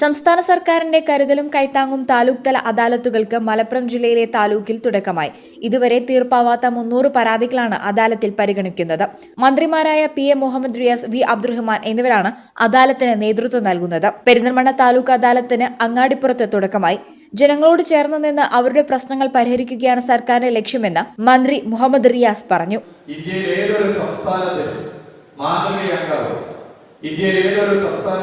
സംസ്ഥാന സർക്കാരിന്റെ കരുതലും കൈത്താങ്ങും താലൂക്ക് തല അദാലത്തുകൾക്ക് മലപ്പുറം ജില്ലയിലെ താലൂക്കിൽ തുടക്കമായി. ഇതുവരെ തീർപ്പാവാത്ത മുന്നൂറ് പരാതികളാണ് അദാലത്തിൽ പരിഗണിക്കുന്നത്. മന്ത്രിമാരായ P A Muhammad Riyas V Abdurahman എന്നിവരാണ് അദാലത്തിന് നേതൃത്വം നൽകുന്നത്. പെരിന്തൽമണ്ണ താലൂക്ക് അദാലത്തിന് അങ്ങാടിപ്പുറത്ത് തുടക്കമായി. ജനങ്ങളോട് ചേർന്ന് നിന്ന് അവരുടെ പ്രശ്നങ്ങൾ പരിഹരിക്കുകയാണ് സർക്കാരിന്റെ ലക്ഷ്യമെന്ന് മന്ത്രി മുഹമ്മദ് റിയാസ് പറഞ്ഞു. ഇന്ത്യയിൽ ഏതൊരു സംസ്ഥാനത്തിലും മാതൃകയാക്കാവും ഏതൊരു സംസ്ഥാന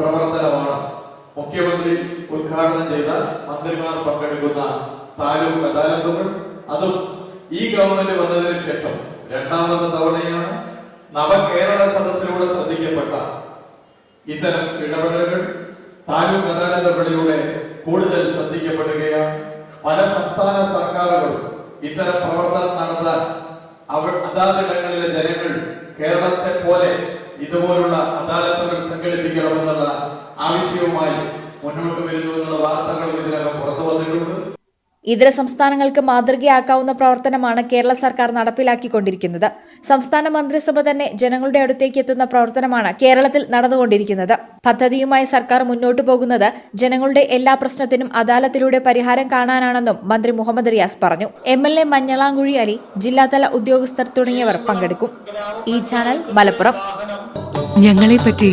പ്രവർത്തനമാണ്. മുഖ്യമന്ത്രി ഉദ്ഘാടനം ചെയ്ത മന്ത്രിമാർ പങ്കെടുക്കുന്ന താലൂക്ക് അദാലത്തുകൾ അതും ഈ ഗവൺമെന്റ് വന്നതിന് ശേഷം രണ്ടാമത്തെ തവണയാണ് നവകേരള സദസ്സിലൂടെ ശ്രദ്ധിക്കപ്പെട്ട ഇത്തരം ഇടപെടലുകൾ താലൂക്ക് അദാലത്തുകളിലൂടെ കൂടുതൽ ശ്രദ്ധിക്കപ്പെടുകയാണ്. പല സംസ്ഥാന സർക്കാരുകളും ഇത്തരം പ്രവർത്തനം നടത്താൻ അവ അതാതിടങ്ങളിലെ ജനങ്ങൾ കേരളത്തെ പോലെ ഇതുപോലുള്ള അദാലത്തുകൾ സംഘടിപ്പിക്കണമെന്നുള്ള ആവശ്യവുമായി മുന്നോട്ട് വരുന്നു എന്നുള്ള വാർത്തകളും ഇതിനകം പുറത്തു വന്നിട്ടുണ്ട്. ഇതര സംസ്ഥാനങ്ങൾക്ക് മാതൃകയാക്കാവുന്ന പ്രവർത്തനമാണ് കേരള സർക്കാർ നടപ്പിലാക്കിക്കൊണ്ടിരിക്കുന്നത്. സംസ്ഥാന മന്ത്രിസഭ തന്നെ ജനങ്ങളുടെ അടുത്തേക്ക് എത്തുന്ന പ്രവർത്തനമാണ് കേരളത്തിൽ നടന്നുകൊണ്ടിരിക്കുന്നത്. പദ്ധതിയുമായി സർക്കാർ മുന്നോട്ടു പോകുന്നത് ജനങ്ങളുടെ എല്ലാ പ്രശ്നത്തിനും അദാലത്തിലൂടെ പരിഹാരം കാണാനാണെന്നും മന്ത്രി മുഹമ്മദ് റിയാസ് പറഞ്ഞു. M L A Manjalamkuzhi Ali ജില്ലാതല ഉദ്യോഗസ്ഥർ തുടങ്ങിയവർ പങ്കെടുക്കും. ഈ ചാനൽ മലപ്പുറം. ഞങ്ങളെപ്പറ്റി